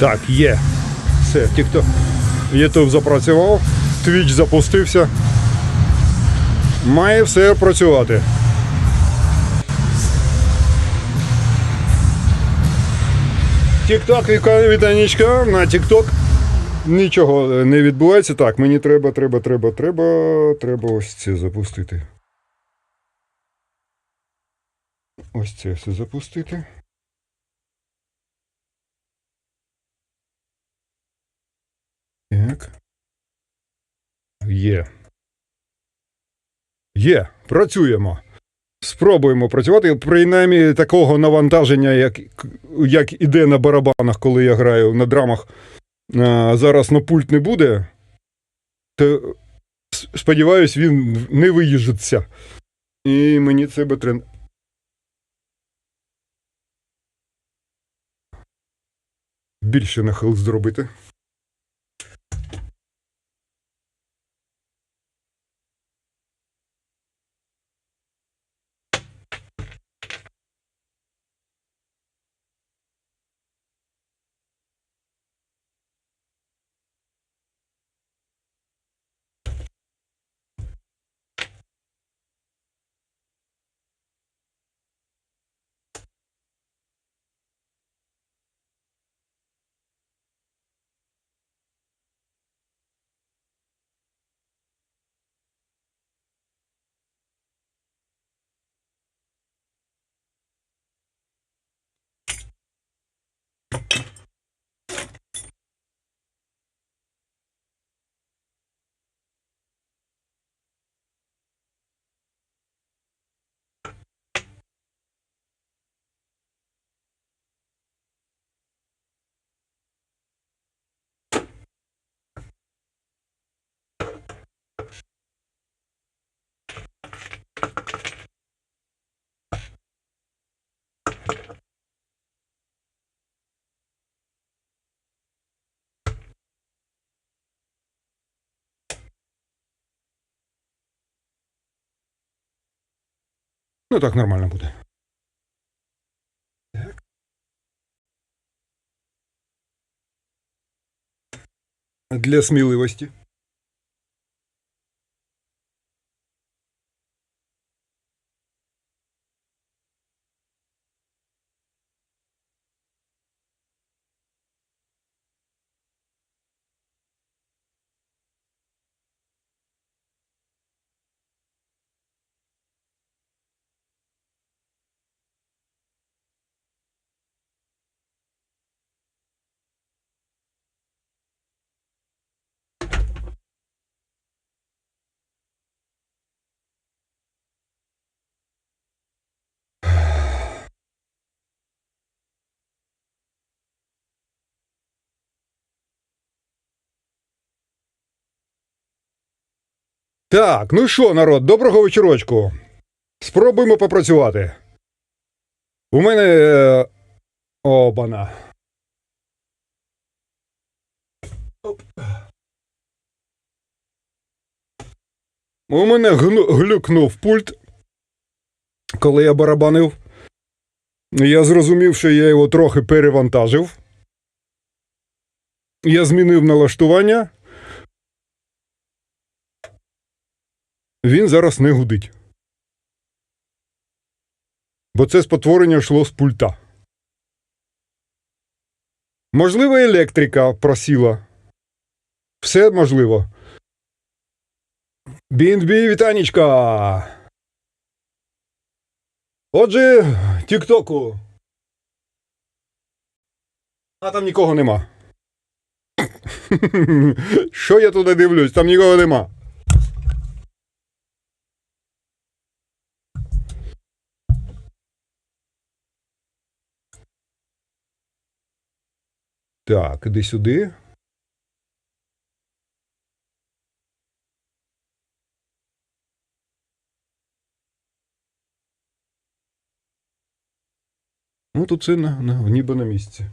Так, є. Все, TikTok. YouTube запрацював, Twitch запустився. Має все працювати. Тік-ток, вітанічка на Тік-ток. Нічого не відбувається. Так, мені треба, треба, треба, треба, треба ось це запустити. Ось це все запустити. Так. Є. Є. Працюємо. Спробуємо працювати. Принаймні такого навантаження, як, як іде на барабанах, коли я граю на драмах, зараз на пульт не буде. То сподіваюсь, він не виїжджиться. І мені це трен. Більше нахил зробити. Ну так нормально буде. Так. Для сміливості. Так, ну що, народ, доброго вечорочку. Спробуємо попрацювати. У мене. е, Обана. У мене гну- глюкнув пульт, коли я барабанив. Я зрозумів, що я його трохи перевантажив. Я змінив налаштування. Він зараз не гудить. Бо це спотворення йшло з пульта. Можливо, електрика просіла. Все можливо. Бінбі, вітанічка. Отже, Тіктоку. А там нікого нема. Що я туди дивлюсь? Там нікого нема. Так, іди сюди. Ну, тут це на, на, ніби на місці.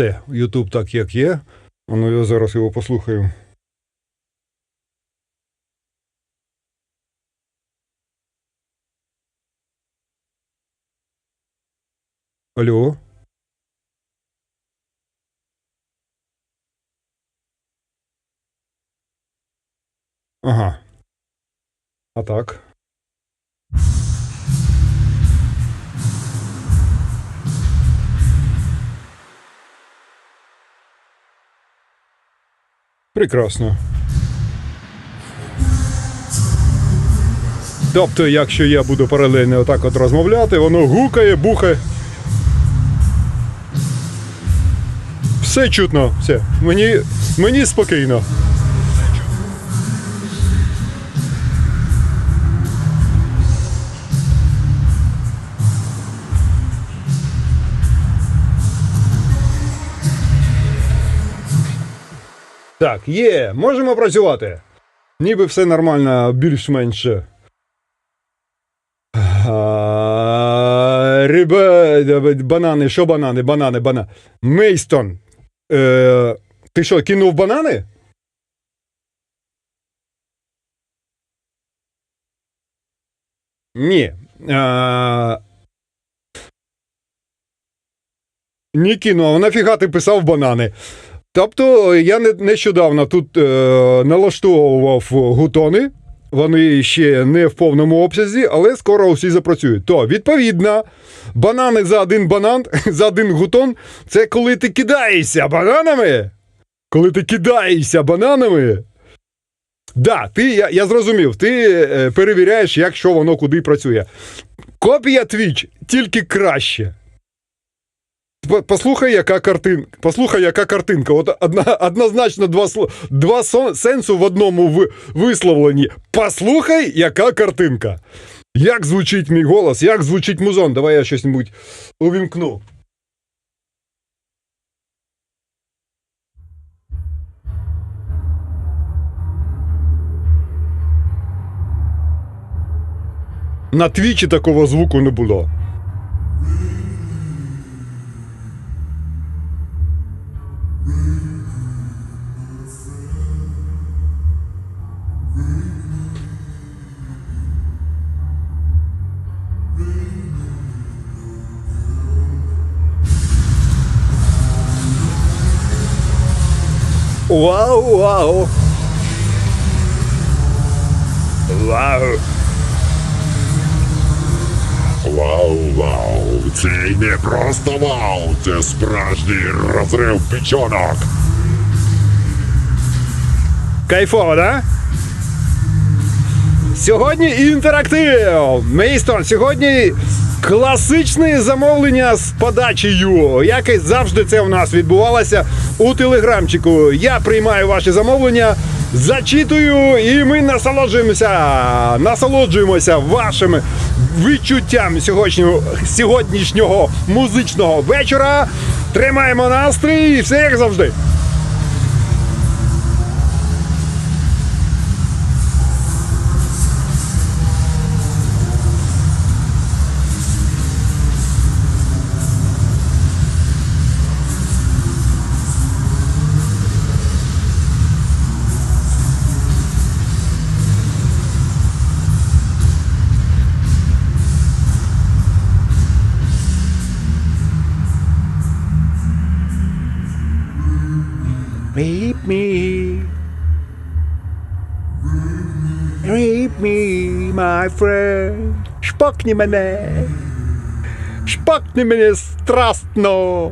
все, Ютуб так, як є. Ну, я зараз його послухаю. Алло? Ага. А так. Прекрасно. Тобто, якщо я буду паралельно отак от розмовляти, воно гукає, бухає. Все чутно, все. Мені, мені спокійно. Так, є, можемо працювати. Ніби все нормально, більш менше. Рібе. банани, що банани, банани, банани. Мейстон. Е, Ти що, кинув банани? Ні. А... Ні кинув, а нафіга ти писав банани. Тобто е, я нещодавно тут е, налаштовував гутони, вони ще не в повному обсязі, але скоро усі запрацюють. То, відповідно, банани за один банан, за один гутон це коли ти кидаєшся бананами. Коли ти кидаєшся бананами. Да, ти, я я зрозумів, ти е, перевіряєш, якщо воно куди працює. Копія Twitch тільки краще послухай, яка картинка. Послухай, яка картинка. От одна, однозначно два два сенсу в одному в висловленні. Послухай, яка картинка. Як звучить мій голос, як звучить музон? Давай я щось небудь увімкну. На твічі такого звуку не було. Вау, вау! Вау! Вау, вау! Це не просто вау! Це справжній розрив печонок! Кайфово, да? Сьогодні інтерактив! Мейстон, сьогодні Класичне замовлення з подачею. Якось завжди це у нас відбувалося у телеграмчику. Я приймаю ваші замовлення, зачитую, і ми насолоджуємося, насолоджуємося вашими відчуттям сьогоднішнього, сьогоднішнього музичного вечора. Тримаємо настрій, і все як завжди. my friend, шпокни мене, шпокни мене страстно,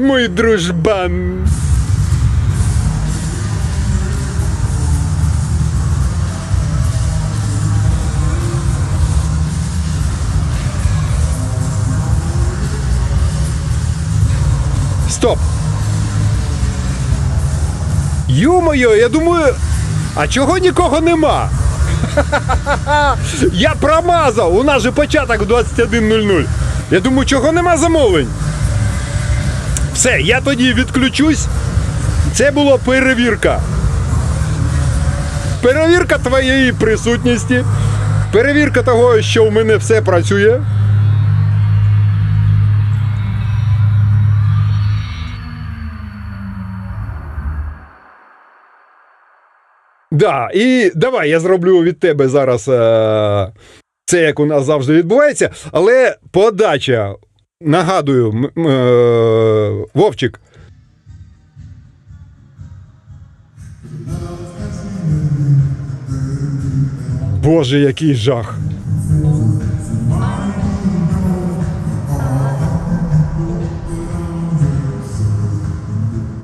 мой дружбан. Стоп! Юмою, я думаю, а чого нікого нема? Я промазав! У нас же початок в 21.00. Я думаю, чого нема замовлень. Все, я тоді відключусь. Це була перевірка. Перевірка твоєї присутності. Перевірка того, що в мене все працює. Да, і давай я зроблю від тебе зараз е, це, як у нас завжди відбувається, але подача. Нагадую, е, Вовчик. Боже, який жах.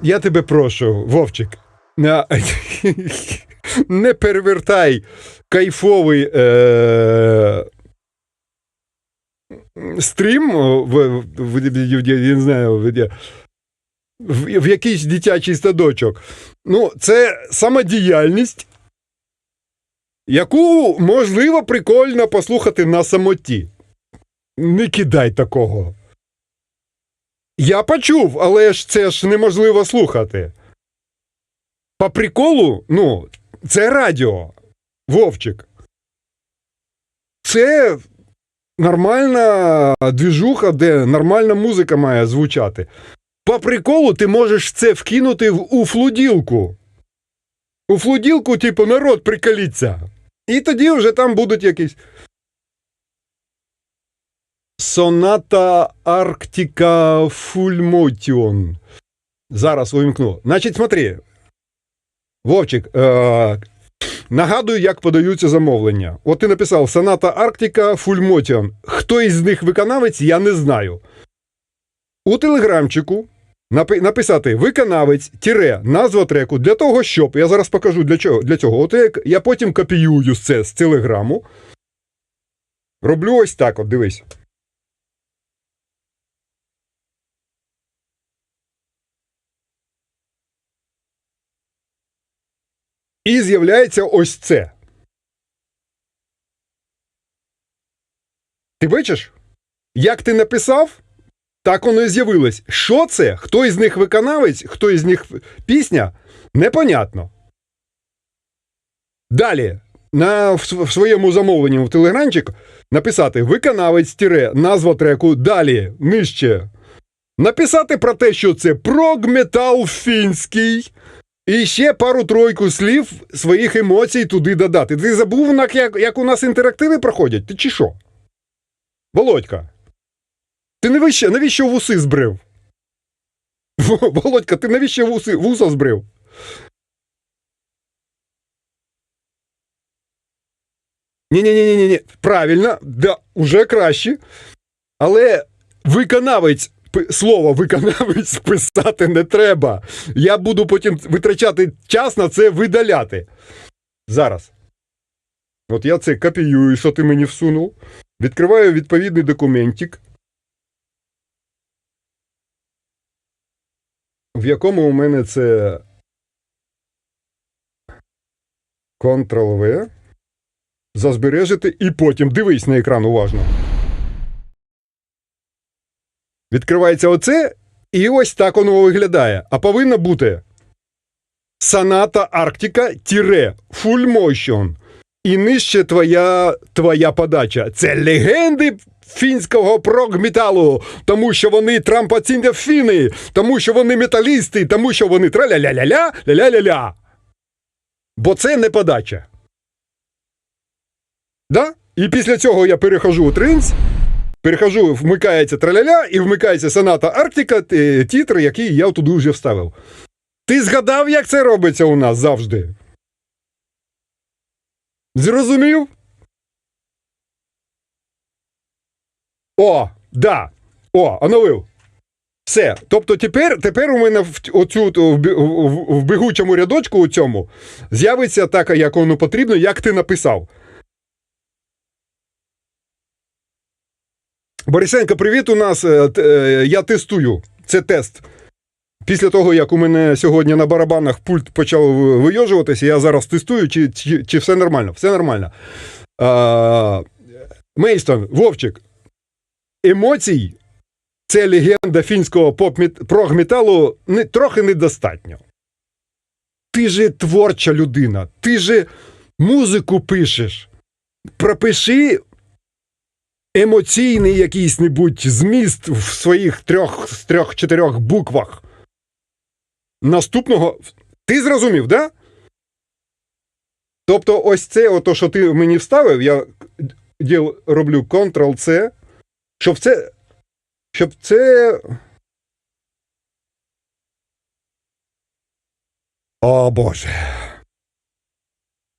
Я тебе прошу, Вовчик, не перевертай кайфовий е... стрім в, я не знаю, в, в якийсь дитячий садочок. Ну, це самодіяльність, яку можливо прикольно послухати на самоті. Не кидай такого. Я почув, але ж це ж неможливо слухати. По приколу, ну, це радіо, Вовчик. Це нормальна двіжуха, де нормальна музика має звучати. По приколу ти можеш це вкинути в, у флуділку. У флуділку, типу, народ приколіться. І тоді вже там будуть якісь. Соната Арктика Фульмотіон. Зараз увімкну. Значить, смотри. Вовчик, е- нагадую, як подаються замовлення. От ти написав Соната Арктика Фульмотіон. Хто із них виконавець, я не знаю. У телеграмчику напи- написати виконавець тіре назва треку для того, щоб. Я зараз покажу для чого. Для цього. От я, я потім копіюю це з телеграму. Роблю ось так, от дивись. І з'являється ось це. Ти бачиш? Як ти написав, так воно і з'явилось. Що це? Хто із них виконавець, хто із них пісня? Непонятно. Далі. На, в, в своєму замовленні в телегранчик написати виконавець тире, назва треку, далі, нижче. Написати про те, що це прогметал фінський. І ще пару-тройку слів своїх емоцій туди додати. Ти забув, як, як у нас інтерактиви проходять? Ти чи що? Володька. Ти навіщо, навіщо вуси збрив? Володька, ти навіщо вуси, вуса збрив? Ні-ні-ні, ні, правильно, да, уже краще. Але виконавець, слово виконавець писати не треба. Я буду потім витрачати час на це видаляти. Зараз. От я це копіюю, що ти мені всунув. Відкриваю відповідний документик, в якому у мене це Ctrl-V. Зазбережити і потім дивись на екран уважно. Відкривається оце, і ось так воно виглядає. А повинно бути Саната Арктика тире Full Motion. І нижче твоя, твоя подача. Це легенди фінського прогметалу, тому що вони трампоціння фіни, тому що вони металісти, тому що вони траля-ля-ля-ля, ля-ля-ля-ля. Бо це не подача. Да? І після цього я перехожу у тринц, перехожу, вмикається траляля і вмикається соната Арктика, е, тітр, який я туди вже вставив. Ти згадав, як це робиться у нас завжди? Зрозумів? О, да. О, оновив. Все. Тобто тепер, тепер у мене в, оцю, в, в, в бігучому рядочку у цьому з'явиться так, як воно потрібно, як ти написав. Борисенко, привіт у нас. Е, е, Я тестую. Це тест. Після того, як у мене сьогодні на барабанах пульт почав вийожуватися, я зараз тестую, чи, чи, чи все нормально. Все нормально. Мейстон, Вовчик, емоцій це легенда фінського поп-прогметалу не, трохи недостатньо. Ти же творча людина, ти же музику пишеш. Пропиши емоційний якийсь небудь зміст в своїх трьох з трьох-чотирьох буквах. Наступного. Ти зрозумів, да? Тобто, ось це, ото, що ти мені вставив, я діл, роблю Ctrl-C, щоб це. Щоб це. О Боже.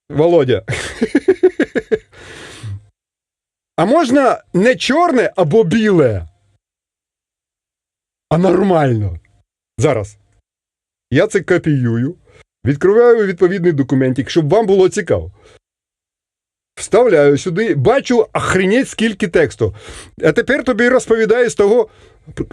Володя. А можна не чорне або біле, а нормально. Зараз. Я це копіюю, відкриваю відповідний документик, щоб вам було цікаво. Вставляю сюди, бачу охренеть скільки тексту. А тепер тобі розповідаю з того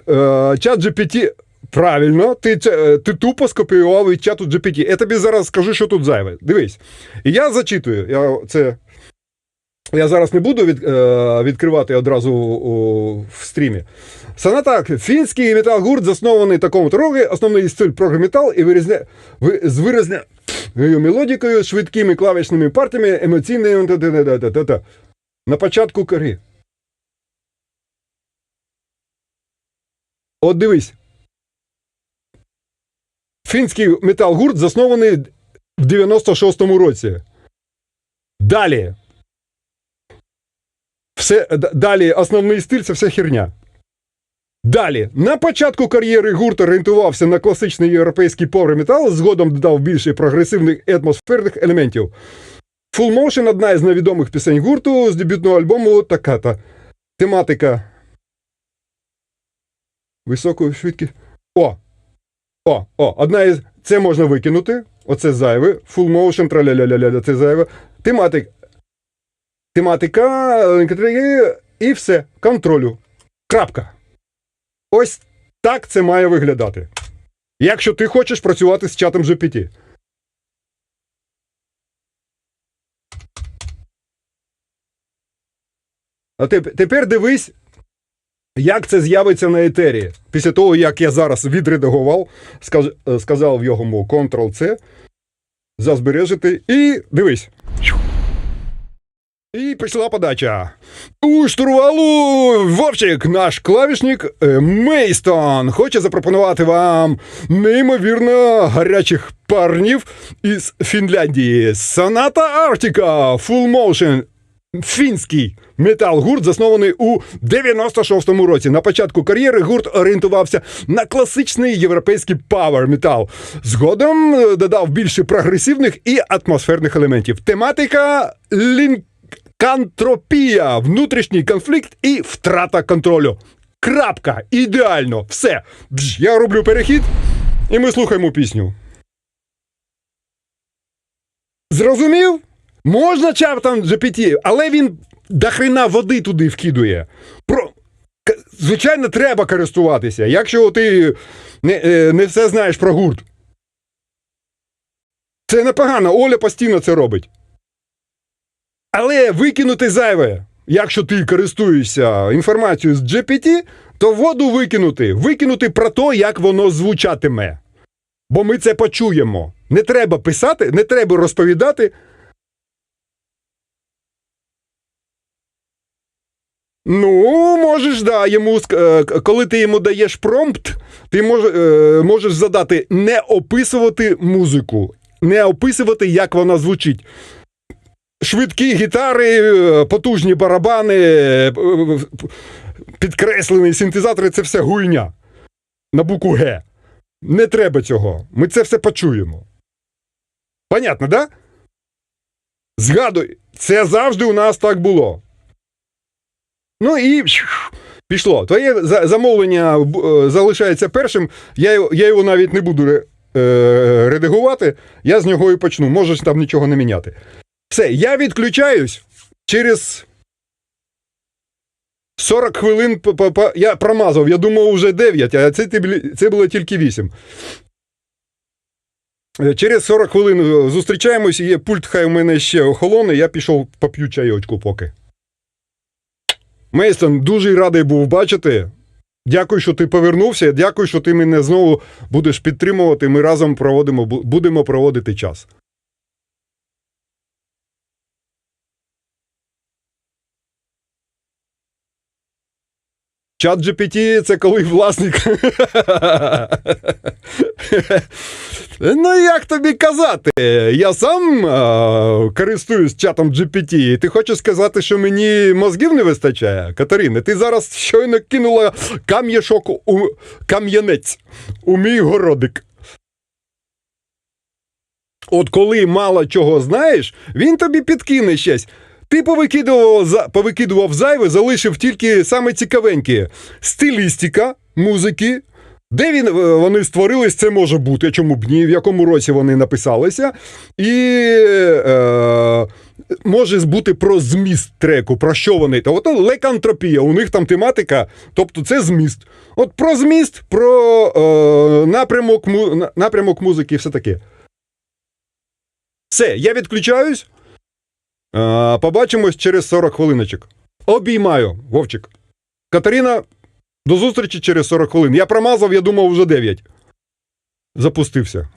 е, чат GPT. Правильно, ти, це- ти тупо скопіював від чату GPT. Я тобі зараз скажу, що тут зайве. Дивись. І я зачитую. Я, це, я зараз не буду від, е, відкривати одразу у, в стрімі. Саме так, фінський метал-гурт заснований такому роги, основний стиль прогрометал і вирізня, ви, з виразною мелодікою, швидкими клавішними партіями, емоційними. На початку кори. От дивись. Фінський метал-гурт заснований в 96-му році. Далі. Все, далі основний стиль це вся херня. Далі, на початку кар'єри гурт орієнтувався на класичний європейський power метал, згодом додав більше прогресивних атмосферних елементів. Full Motion – одна із невідомих пісень гурту з дебютного альбому така-та. Тематика. Високої швидкість. О! О, о, одна із. Це можна викинути. Оце зайве. Full motion, траля-ля-ля-ля, це зайве. Тематик. Тематика. І все. Контролю. Крапка. Ось так це має виглядати. Якщо ти хочеш працювати з чатом GPT. А тепер дивись, як це з'явиться на етері. Після того, як я зараз відредагував, сказ- е, сказав йому Ctrl-C, зазбережити і дивись. І пішла подача. У штурвалу Вовчик, наш клавішник е, Мейстон, хоче запропонувати вам неймовірно гарячих парнів із Фінляндії. Соната Артіка Full Motion. Фінський метал-гурт заснований у 96-му році. На початку кар'єри гурт орієнтувався на класичний європейський пауер метал. Згодом е, додав більше прогресивних і атмосферних елементів. Тематика лінкантропія, внутрішній конфлікт і втрата контролю. Крапка. Ідеально. Все. Бж, Я роблю перехід, і ми слухаємо пісню. Зрозумів? Можна чатом GPT, але він до хрена води туди вкидує. Про... Звичайно, треба користуватися, якщо ти не, е, не все знаєш про гурт. Це непогано, Оля постійно це робить. Але викинути зайве. Якщо ти користуєшся інформацією з GPT, то воду викинути. Викинути про те, як воно звучатиме. Бо ми це почуємо. Не треба писати, не треба розповідати. Ну, можеш, да, йому е, коли ти йому даєш промпт, ти мож, е, можеш задати не описувати музику, не описувати, як вона звучить. Швидкі гітари, е, потужні барабани, е, е, підкреслені синтезатори це все гуйня. На букву Г. Не треба цього. Ми це все почуємо. Понятно, да? Згадуй, це завжди у нас так було. Ну і пішло. Твоє замовлення залишається першим. Я, я його навіть не буду ре- редагувати. Я з нього і почну. Можеш там нічого не міняти. Все, я відключаюсь через 40 хвилин. Я промазав, я думав, вже 9, а це, це було тільки 8. Е, Через 40 хвилин е, зустрічаємось, є пульт, хай у мене ще охолоне, я пішов поп'ю чайочку поки. Мейстон, дуже радий був бачити. Дякую, що ти повернувся. Дякую, що ти мене знову будеш підтримувати. Ми разом проводимо, будемо проводити час. Чат GPT це коли власник. ну, як тобі казати? Я сам а, користуюсь чатом GPT, і ти хочеш сказати, що мені мозгів не вистачає? Катерина, ти зараз щойно кинула кам'яшок у кам'янець у мій городик. От коли мало чого знаєш, він тобі підкине щось. Ти повикидував, повикидував зайве, залишив тільки саме цікавенькі. Стилістика музики. Де він, е, вони створились, це може бути, чому б ні, в якому році вони написалися. І е, може бути про зміст треку, про що вони. Та от лекантропія, у них там тематика, тобто це зміст. От про зміст, про е, напрямок, напрямок музики і все таке. Все, я відключаюсь. Е, побачимось через 40 хвилиночок. Обіймаю, Вовчик. Катерина, до зустрічі через 40 хвилин. Я промазав, я думав, вже 9. Запустився.